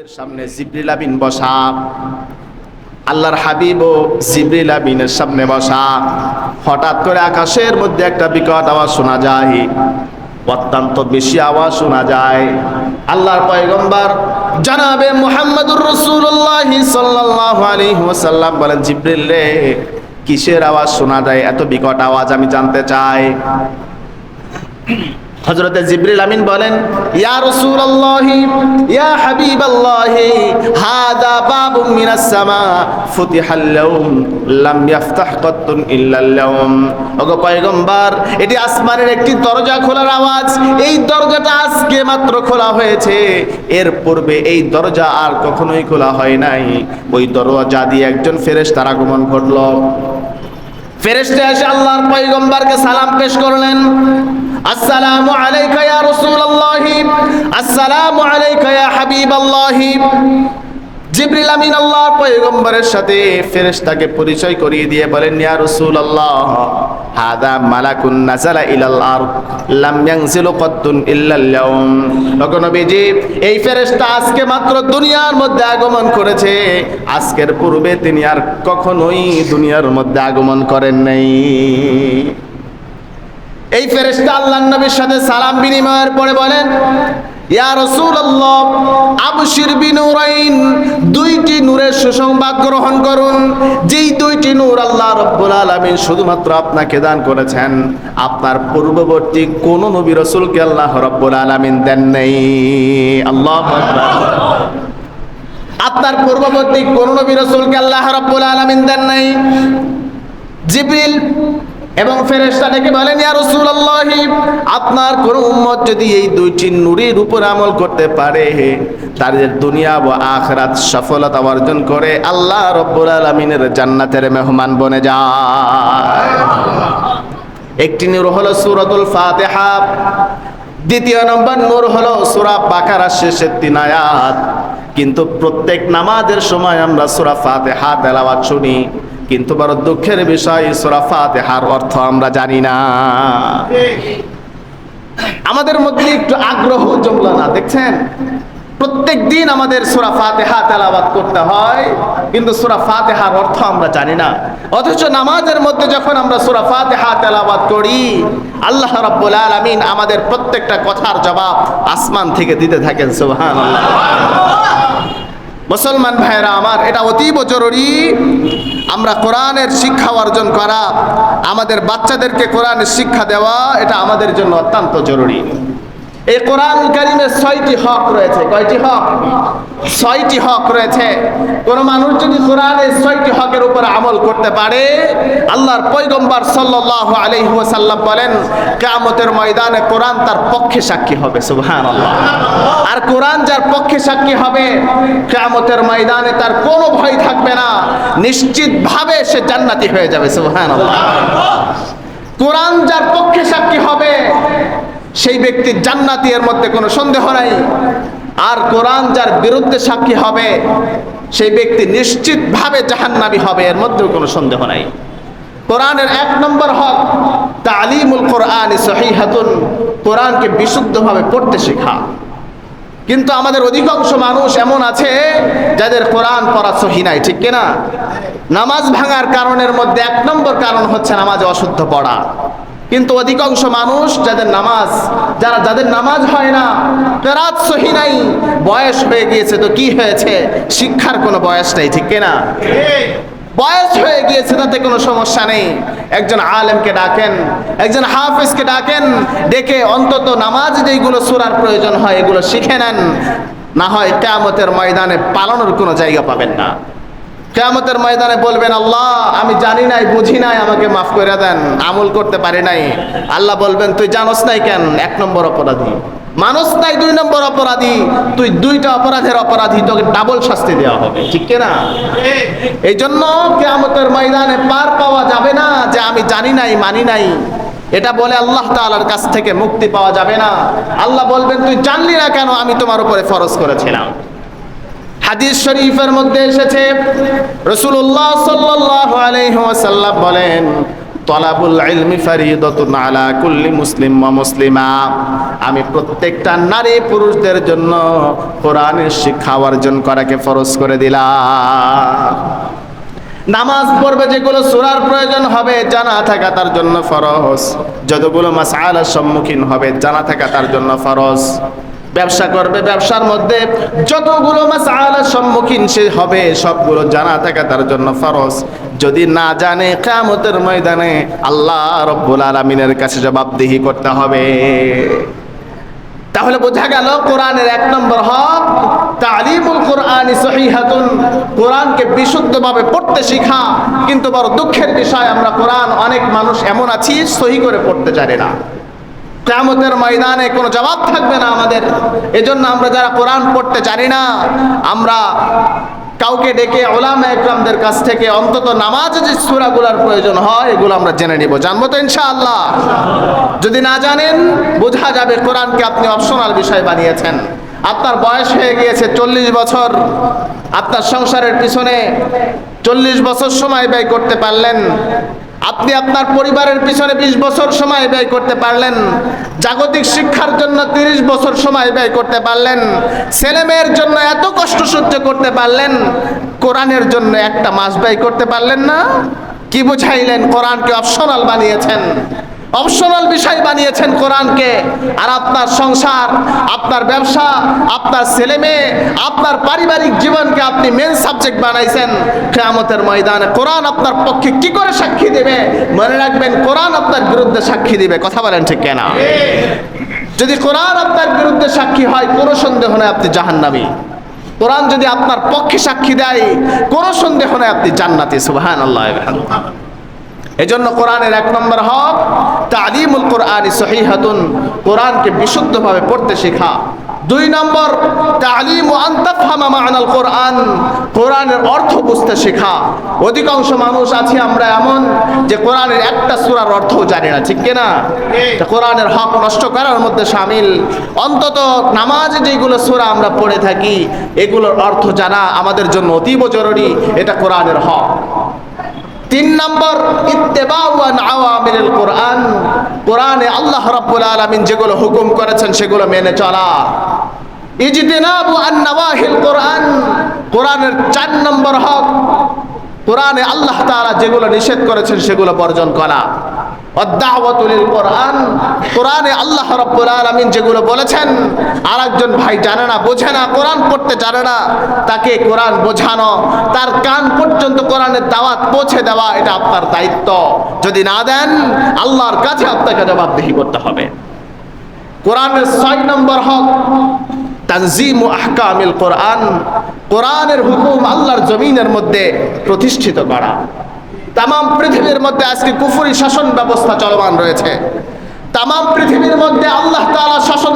হাবিবের সামনে জিবরিল আমিন বসা। আল্লাহর হাবিব ও জিবরিল আমিনের সামনে বসা। হঠাৎ করে আকাশের মধ্যে একটা বিকট আওয়াজ শোনা যায়। অত্যন্ত বেশি আওয়াজ শোনা যায়। আল্লাহর পয়গম্বর জানাবে মুহাম্মদুর রাসূলুল্লাহ সাল্লাল্লাহু আলাইহি ওয়াসাল্লাম বলেন, জিবরিল রে, কিসের আওয়াজ শোনা যায়? এত বিকট আওয়াজ আমি জানতে চাই। হজরতে জিবরিল আমিন বলেন, ইয়া রাসূলুল্লাহ, ইয়া হাবিবাল্লাহ হাদা বাবুম মিনাস সামা, ফুতিহাল লাউম, লাম ইয়াফতাহ কাত্তুন ইল্লাল লাউম। ওগো পয়গম্বর, এটি আসমানের একটি দরজা খোলার আওয়াজ। এই দরজাটা আজকে মাত্র খোলা হয়েছে। এর পূর্বে এই দরজা আর কখনোই খোলা হয় নাই। ওই দরজা দিয়ে একজন ফেরেশতার আগমন ঘটলো। ফেরেশতা এসে আল্লাহর পয়গম্বরকে সালাম পেশ করলেন। আসসালামু আলাইকা ইয়া রাসূলুল্লাহ, আসসালামু আলাইকা ইয়া হাবিবাল্লাহ। জিবরিল আমিন আল্লাহর পয়গম্বরের সাথে ফেরেশতাকে পরিচয় করিয়ে দিয়ে বলেন, ইয়া রাসূলুল্লাহ, হাদা মালাকুন নাজালা ইলাল আরদ, লাম ইয়ানজিলু কত্তুন ইল্লাল ইয়াউম নবীজি, এই ফেরেশতা আজকে মাত্র দুনিয়ার মধ্যে আগমন করেছে। আজকের পূর্বে তিনি আর কখনোই দুনিয়ার মধ্যে আগমন করেন নাই। এই ফেরেশতা আল্লাহর নবীর সাথে সালাম বিনিময়ের পরে বলেন, ইয়া রাসূলুল্লাহ, আবশির বিনুরাইন, দুইটি নূরের সুসংবাদ গ্রহণ করুন। যেই দুইটি নূর আল্লাহ রাব্বুল আলামিন শুধুমাত্র আপনাকে দান করেছেন, আপনার পূর্ববর্তী কোন নবী রাসূলকে আল্লাহ রাব্বুল আলামিন দেন নাই। আল্লাহু আপনার পূর্ববর্তী কোন নবী রাসূলকে আল্লাহ রাব্বুল আলামিন দেন নাই। জিবরিল এবং ফেরেশতা ডেকে বলেন, ইয়া আপনার কোন উম্মত যদি এই দুইটি নূরের উপর আমল করতে পারে তাদের দুনিয়া ও আখিরাত সফলতা অর্জন করে, আল্লাহ রাব্বুল আলামিনের জান্নাতের মেহমান বনে যায়। একটি নূর হলো সূরাতুল ফাতিহা, দ্বিতীয় নম্বর নূর হলো সূরা বাকারা শেষের তিন আয়াত। কিন্তু প্রত্যেক নামাজের সময় আমরা সূরা ফাতিহা তেলাওয়াত শুনি। কিন্তু বড় দুঃখের বিষয়, সূরা ফাতিহার অর্থ আমরা জানি না। আমাদের মধ্যে একটু আগ্রহ জমলো না, দেখছেন? প্রত্যেক দিন আমাদের সূরা ফাতিহা তেলাওয়াত করতে হয়, কিন্তু সূরা ফাতিহার অর্থ আমরা জানি না। অথচ নামাজের মধ্যে যখন আমরা সূরা ফাতিহা তেলাওয়াত করি, আল্লাহ রাব্বুল আলামিন আমাদের প্রত্যেকটা কথার জবাব আসমান থেকে দিতে থাকেন, সুবহানাল্লাহ। মুসলমান ভাইরা আমার, এটা অতীব জরুরি আমরা কোরআনের শিক্ষা অর্জন করা, আমাদের বাচ্চাদেরকে কোরআনের শিক্ষা দেওয়া, এটা আমাদের জন্য অত্যন্ত জরুরি। এই কোরআন কারিমের ছয়টি হক রয়েছে। কয়টি হক? ছয়টি হক রয়েছে। কোন মানুষ যদি কোরআনের ছয়টি হকের উপর আমল করতে পারে, আল্লাহর পয়গম্বর সাল্লাল্লাহু আলাইহি ওয়াসাল্লাম বলেন, কিয়ামতের ময়দানে কোরআন তার পক্ষে সাক্ষী হবে, সুবহানাল্লাহ। আর কোরআন যার পক্ষে সাক্ষী হবে, কিয়ামতের ময়দানে তার কোনো ভয় থাকবে না। নিশ্চিতভাবে সে জান্নাতি হয়ে যাবে, সুবহানাল্লাহ। কোরআন যার পক্ষে সাক্ষী হবে সেই ব্যক্তির জান্নাতি, এর মধ্যে কোনো সন্দেহ নাই। আর কোরআন যার বিরুদ্ধে সাক্ষী হবে, সেই ব্যক্তি নিশ্চিতভাবে জাহান্নাবি হবে, এর মধ্যেও কোনো সন্দেহ নাই। কোরআনের এক নম্বর হক, তালিমুল কোরআন সহিহাতুন, কোরআনকে বিশুদ্ধভাবে পড়তে শেখা। কিন্তু আমাদের অধিকাংশ মানুষ এমন আছে, যাদের কোরআন পড়া সহি নাই, ঠিক কিনা? নামাজ ভাঙার কারণের মধ্যে এক নম্বর কারণ হচ্ছে নামাজ অশুদ্ধ পড়া। কিন্তু অধিকাংশ মানুষ যাদের নামাজ, যারা, যাদের নামাজ হয় না কেরাত সহি নাই, বয়স হয়ে গিয়েছে তো কি হয়েছে? শিক্ষার কোনো বয়স নেই, ঠিক কিনা? বয়স হয়ে গিয়েছে, তাতে কোনো সমস্যা নেই। একজন আলেমকে ডাকেন, একজন হাফেজকে ডাকেন, ডেকে অন্তত নামাজ যেইগুলো সুরার প্রয়োজন হয়, এগুলো শিখে নেন। না হয় কেয়ামতের ময়দানে পালানোর কোনো জায়গা পাবেন না। কেয়ামতের ময়দানে বলবেন, আল্লাহ, আমি জানি নাই, বুঝি নাই, আমাকে মাফ করে দেন, আমল করতে পারি নাই। আল্লাহ বলবেন, তুই জানোস নাই কেন? এক নম্বর অপরাধী। মানুষ নাই, দুই নম্বর অপরাধী। তুই দুইটা অপরাধের অপরাধী, তোকে ডাবল শাস্তি দেওয়া হবে। ঠিক কিনা? এই জন্য কেয়ামতের ময়দানে পার পাওয়া যাবে না যে আমি জানি নাই, মানি নাই। এটা বলে আল্লাহ তাআলার কাছ থেকে মুক্তি পাওয়া যাবে না। আল্লাহ বলবেন, তুই জানলি না কেন? আমি তোমার উপরে ফরজ করেছিলাম। হাদিস শরীফের মধ্যে এসেছে রসুল্লাহ আলাইহি বলেন কুল্লি মুসলিম মুসলিমা। আমি প্রত্যেকটা নারী পুরুষদের জন্য কোরআনের শিক্ষা অর্জন করাকে ফরজ করে দিলাম। নামাজ পড়বে যেগুলো সুরার প্রয়োজন হবে, জানা থাকা তার জন্য ফরজ। যতগুলো মাসালার সম্মুখীন হবে, জানা থাকা তার জন্য ফরজ। ব্যবসা করবে, ব্যবসার মধ্যে যতগুলো মাসালার সম্মুখীন সে হবে, সবগুলো জানা থাকা তার জন্য ফরজ। যদি না জানে, কিয়ামতের ময়দানে আল্লাহ রব্বুল আলামিনের কাছে জবাবদিহি করতে হবে। তাহলে বোঝা গেল কোরআনের এক নম্বর হক, তালিমুল কোরআন সহিহাতুন। কোরআনকে বিশুদ্ধভাবে পড়তে শিখা, কিন্তু বড় দুঃখের বিষয়, আমরা কোরআন অনেক মানুষ এমন আছি, সহি করে পড়তে জানি না। কেয়ামতের ময়দানে কোনো জবাব থাকবে না আমাদের। এজন্য আমরা যারা কোরআন পড়তে জানি না, আমরা কাউকে ডেকে ওলামা একরামদের কাছ থেকে অন্তত নামাজ যে সুরাগুলার প্রয়োজন হয়, এগুলো আমরা জেনে নিব। জানব তো ইনশাআল্লাহ। যদি না জানেন, বোঝা যাবে কোরআনকে আপনি অপশনাল বিষয় বানিয়েছেন। আপনার বয়স হয়ে গিয়েছে চল্লিশ বছর। আপনার সংসারের পিছনে চল্লিশ বছর সময় ব্যয় করতে পারলেন। আপনি আপনার পরিবারের পিছনে বিশ বছর সময় ব্যয় করতে পারলেন। জাগতিক শিক্ষার জন্য তিরিশ বছর সময় ব্যয় করতে পারলেন। ছেলেমেয়ের জন্য এত কষ্ট সহ্য করতে পারলেন। কোরআনের জন্য একটা মাস ব্যয় করতে পারলেন না। কি বুঝাইলেন? কোরআনকে অপশনাল বানিয়েছেন। অপশনাল বিষয় বানিয়েছেন কোরআনকে। আর আপনার সংসার, আপনার ব্যবসা, আপনার ছেলে মেয়ে, আপনার পারিবারিক জীবনকে আপনি মেন সাবজেক্ট বানাইছেন কেয়ামতের ময়দানে। কোরআন আপনার পক্ষে কি করে সাক্ষী দেবে? মনে রাখবেন, কোরআন আপনার বিরুদ্ধে সাক্ষী দিবে। কথা বলেন ঠিক কেনা? যদি কোরআন আপনার বিরুদ্ধে সাক্ষী হয়, কোনো সন্দেহ নয় আপনি জাহান্নামী। কোরআন যদি আপনার পক্ষে সাক্ষী দেয়, কোনো সন্দেহ নয় আপনি জান্নাতি সুবহান আল্লাহ এজন্য কোরআনের এক নম্বর হক, তালিমুল কোরআন সহিহাতুন, কোরআনকে বিশুদ্ধভাবে পড়তে শেখা। দুই নম্বর, তালিম ও আন্তাফহামা মানাল কোরআন, কোরআনের অর্থ বুঝতে শেখা। অধিকাংশ মানুষ আছি আমরা এমন যে কোরআনের একটা সুরার অর্থও জানি না, ঠিক কিনা? কোরআনের হক নষ্ট করার মধ্যে সামিল। অন্তত নামাজ যেগুলো সুরা আমরা পড়ে থাকি, এগুলোর অর্থ জানা আমাদের জন্য অতীব জরুরি, এটা কোরআনের হক। তিন নম্বর কোরআন। কোরআনে আল্লাহ রাব্বুল আলামিন যেগুলো হুকুম করেছেন, সেগুলো মেনে চলা। আন কোরআন। কোরআনের চার নম্বর হক। যেগুলো নিষেধ করেছেন, সেগুলো বর্জন করা। কোরআন। কোরআনে আল্লাহ রাব্বুল যেগুলো বলেছেন, আরেকজন ভাই জানে না জানে না, তাকে বোঝানো, তার কান পর্যন্ত দাওয়াত পৌঁছে দেওয়া, এটা আপনার দায়িত্ব। যদি না দেন, আল্লাহর কাছে আপনাকে জবাবদিহি করতে হবে। কোরআনের ছয় নম্বর হক, তানজিম আহকামিল কোরআন। কোরআনের হুকুম আল্লাহর জমিনের মধ্যে প্রতিষ্ঠিত করা। তাম পৃথিবীর মধ্যে আজকে কুফুরি শাসন ব্যবস্থা চলমান রয়েছে। তাম পৃথিবীর মধ্যে আল্লাহ তালা শাসন